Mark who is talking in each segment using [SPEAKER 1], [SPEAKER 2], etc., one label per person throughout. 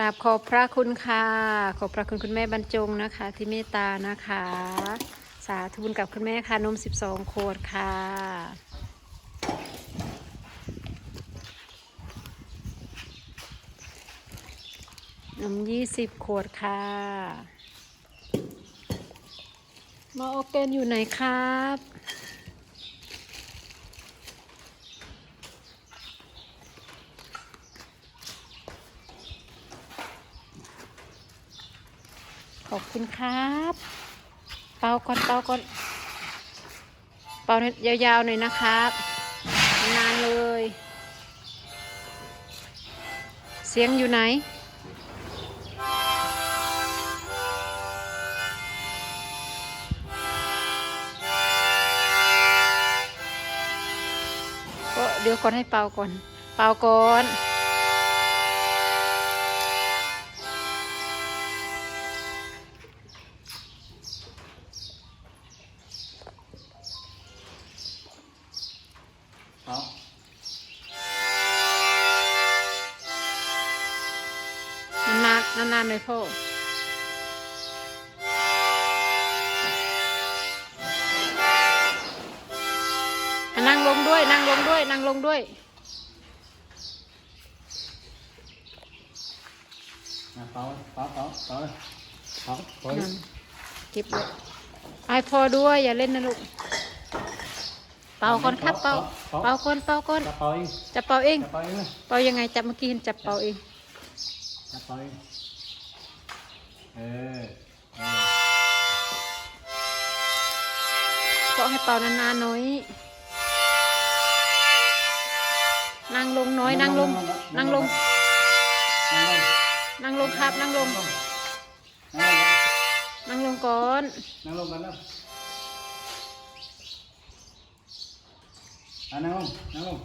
[SPEAKER 1] ราบขอบพระคุณค่ะ ขอบพระคุณคุณแม่บรรจงนะคะ ที่เมตตานะคะ สาธุบุญกับคุณแม่ค่ะนม 12ขวดค่ะนม20ขวดค่ะ มาออกเกนอยู่ไหนครับ ขอบคุณครับ เป่าก่อนเป่าก่อน เป่ายาวๆหน่อยนะครับ นานเลย เสียงอยู่ไหน ก็เดี๋ยวก่อนให้เป่าก่อน เป่าก่อน ลงด้วยนั่งลงด้วยนั่งลงด้วย
[SPEAKER 2] เอาเป่าเป่าเป่าเป่าเลยเป่าเป่า
[SPEAKER 1] นั่นเก็บไว้ให้พอด้วยอย่าเล่นนะลูกเป่าก่อนครับเป่าเป่าก่อนเป่าก่อน
[SPEAKER 2] จะเป่าเอง
[SPEAKER 1] จับเป่าเอง
[SPEAKER 2] จะเป่าเองเลย
[SPEAKER 1] เป่ายังไงจับเมื่อกี้เห็นจับเป่าเอง
[SPEAKER 2] จะเป่าเองเออเออ
[SPEAKER 1] ก็ให้เป่านานๆหน่อย นั่งลงน้อยนั่งลงนั่งลง
[SPEAKER 2] นั่งลง
[SPEAKER 1] นั่งลงครับ นั่งลง
[SPEAKER 2] นั่งลง
[SPEAKER 1] นั่งลงก่อน
[SPEAKER 2] นั่งลงกันแล้วอะนั่งลง นั่งลง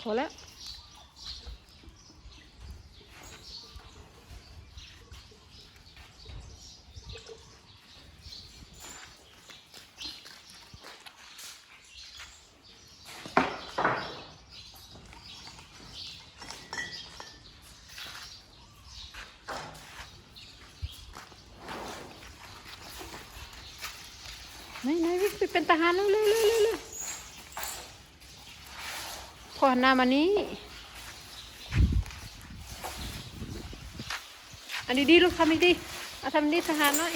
[SPEAKER 1] พอแล้ว ไหน ไหนวิ่งไปเป็นทหารเร็วเร็วเร็วเร็วเร็วพอหันหน้ามานี้อันนี้ดีลูกทำอีกดีเอาทำดีทหารหน่อย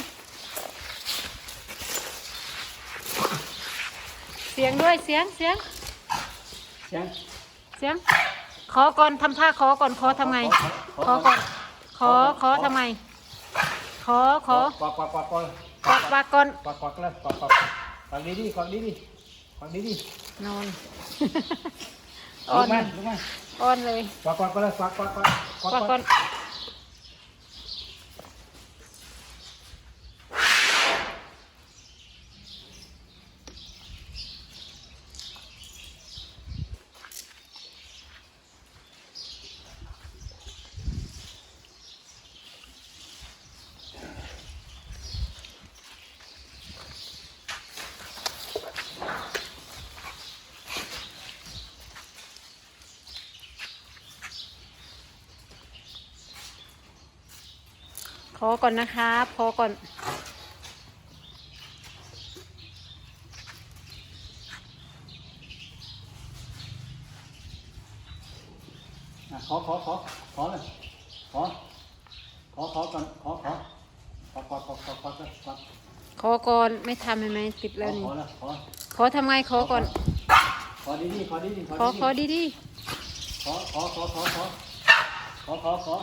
[SPEAKER 1] เสียงด้วยเสียงเสียง
[SPEAKER 2] เสียง
[SPEAKER 1] เสียงขอก่อนทำท่าขอก่อนขอทำไง ขอก่อนขอขอทำไมขอขอ
[SPEAKER 2] ควักควักควักควัก
[SPEAKER 1] กวักกวักก่อน
[SPEAKER 2] ควักควักเลยควักควักควักดีดีควักดีดีควักดีดี
[SPEAKER 1] นอน
[SPEAKER 2] ลุ
[SPEAKER 1] อ่อกน
[SPEAKER 2] มาลุกมา
[SPEAKER 1] อ่อนเลย
[SPEAKER 2] ควักควักไปเลยควักควักควักควัก
[SPEAKER 1] กวักก่อน ขอก่อนนะครับขอก่อน
[SPEAKER 2] อะขอขอขอขอเลยขอขอขอก่อนขอขอขอขอขอขอขอเลยขอ
[SPEAKER 1] ขอก่อนไม่ทำให้ไหมติด
[SPEAKER 2] ข
[SPEAKER 1] แล้ว
[SPEAKER 2] อ
[SPEAKER 1] นี่
[SPEAKER 2] ขอเลยขอ
[SPEAKER 1] ขอทำไงขอก่อน
[SPEAKER 2] ขอดีดีขอดีดี
[SPEAKER 1] ขอขอดีดี
[SPEAKER 2] ขอขอขอขอขอขอขอขอ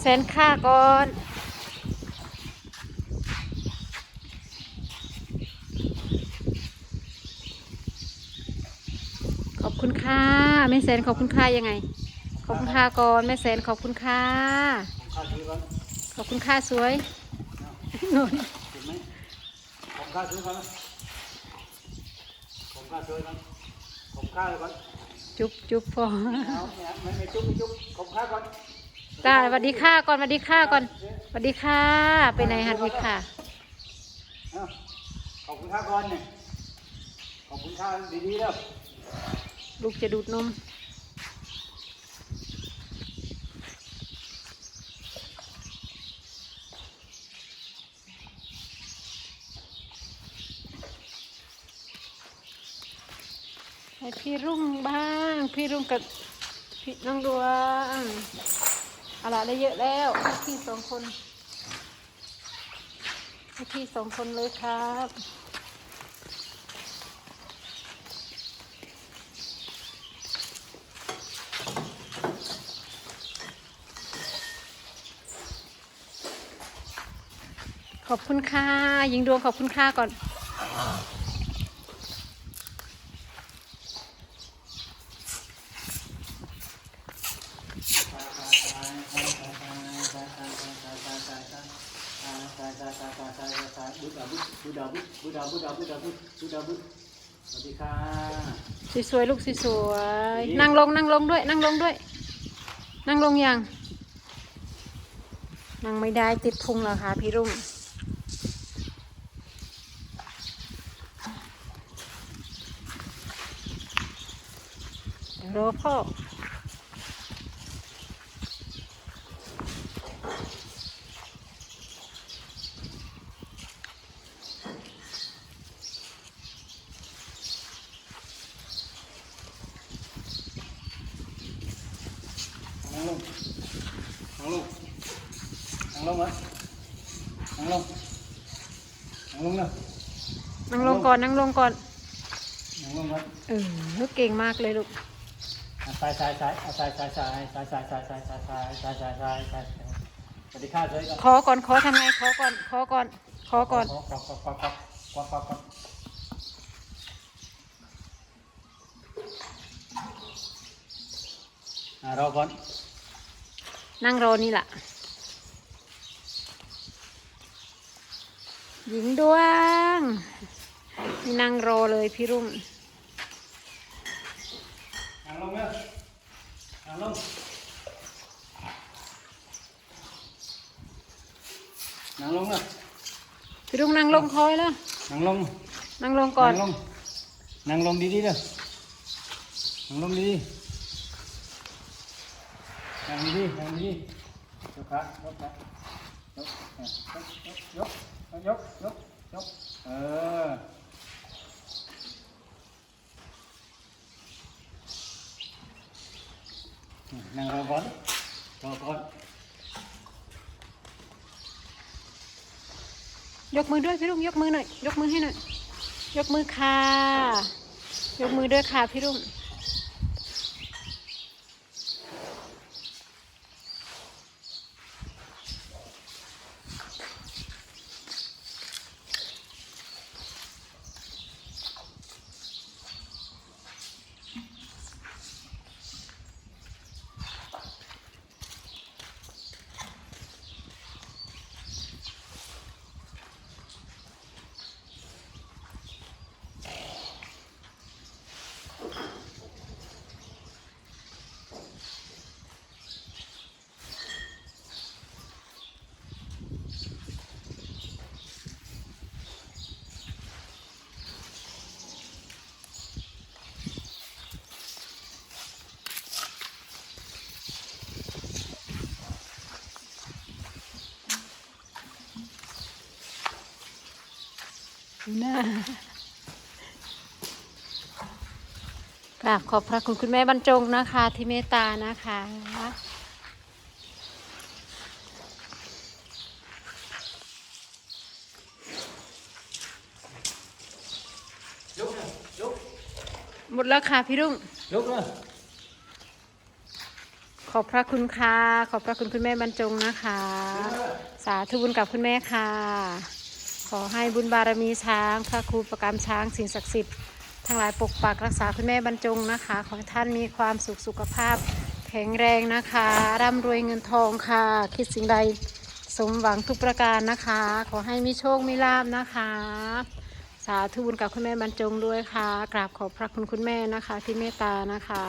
[SPEAKER 1] ๆไปเซ็นค่าก่อนขอบคุณครับแม่แสนขอบคุณค่ายังไง ขอบคุณค่าก่อนแม่แสนขอบคุณค่าขอบคุณค่าสวย
[SPEAKER 2] เอาเห็นไหมผมค่าซื้อก่อนนะผมค่าซื้อก่อนผมค่าเลยก่อน
[SPEAKER 1] จุ๊บจุ๊บพอ
[SPEAKER 2] ไม่ไม่จุ๊บไม่จุ๊บผมค่าก่อน
[SPEAKER 1] จ้าสวัสดีค่ะก่อนสวัสดีค่ะก่อนสวัสดีค่ะ ไปไหนฮันวิทค่ะ
[SPEAKER 2] เอาขอบคุณค่าก่อนเนี่ยขอบคุณค่าดีๆแล้ว
[SPEAKER 1] ลูกจะดูดนมให้พี่รุ่งบ้าง พี่รุ่งกับพี่น้องดวงเอา ละได้เยอะแล้วให้พี่สองคนให้พี่สองคนเลยครับขอบคุณค่ะยิงดวงขอบคุณค่าก่อน
[SPEAKER 2] สวัสดีค่ะ
[SPEAKER 1] สวยๆลูกสวยๆนั่งลงนั่งลงด้วย นั่งลงด้วย นั่งลงยังนั่งไม่ได้ติดพุงแล้วค่ะพี่รุ่งเดี๋ยวรอพ่อ
[SPEAKER 2] นั่งลงนั่งลง นั่งลงไหมนั่งลงนั่งลงนะ
[SPEAKER 1] นั่งลงก่อนนั่งลงก่อน
[SPEAKER 2] นั่งลงไหม
[SPEAKER 1] เออเก่งมากเลยลูก
[SPEAKER 2] สายสายสายสายสายสายสายสายสายสายสายสายสายสายสายสายสวัสดีค่ะเจ๊ก่อน
[SPEAKER 1] ขอก่อนขอทำไงขอก่อนขอก่อนขอก่อน
[SPEAKER 2] กวักกวักกวักกวักกวักกวักกวักอ่ารอก่อน
[SPEAKER 1] นั่งรอนี่แหละ หญิงดวงนี่นั่งรอเลยพี่รุ่ง
[SPEAKER 2] นั่งลงเนี่ยนั่งลงนั่งลงนะ
[SPEAKER 1] พี่รุ่งนั่งลงคอยแล้ว
[SPEAKER 2] นั่งลง
[SPEAKER 1] นั่งลงก่อน
[SPEAKER 2] นั่งลงนั่งลงดีๆเด้อนั่งลงดีๆนั่งดีๆนั่งดีๆยกขายกขา ยกยกยกยกยกเออนั่งรอก่อนรอก่อน
[SPEAKER 1] ยกมือด้วยพี่รุ่งยกมือหน่อยยกมือให้หน่อยยกมือค่ะยกมือด้วยค่ะพี่รุ่ง น่ากราบขอบพระคุณคุณแม่บรรจงนะคะ ที่เมตตานะคะ
[SPEAKER 2] ยกนะยก
[SPEAKER 1] หมดแล้วค่ะพี่รุ่ง
[SPEAKER 2] ยกนะ
[SPEAKER 1] ขอบพระคุณค่ะ ขอบพระคุณคุณแม่บรรจงนะคะ สาธุบุญกับคุณแม่ค่ะ ขอให้บุญบารมีช้าง พระครูประกรรมช้างสิ่งศักดิ์สิทธิ์ทั้งหลายปกปักรักษาคุณแม่บรรจงนะคะ ขอให้ท่านมีความสุขสุขภาพแข็งแรงนะคะ ร่ำรวยเงินทองค่ะ คิดสิ่งใดสมหวังทุกประการนะคะ ขอให้มีโชคมีลาบนะคะ สาธุบุญกับคุณแม่บรรจงด้วยค่ะ กราบขอบพระคุณคุณแม่นะคะ ที่เมตตานะคะ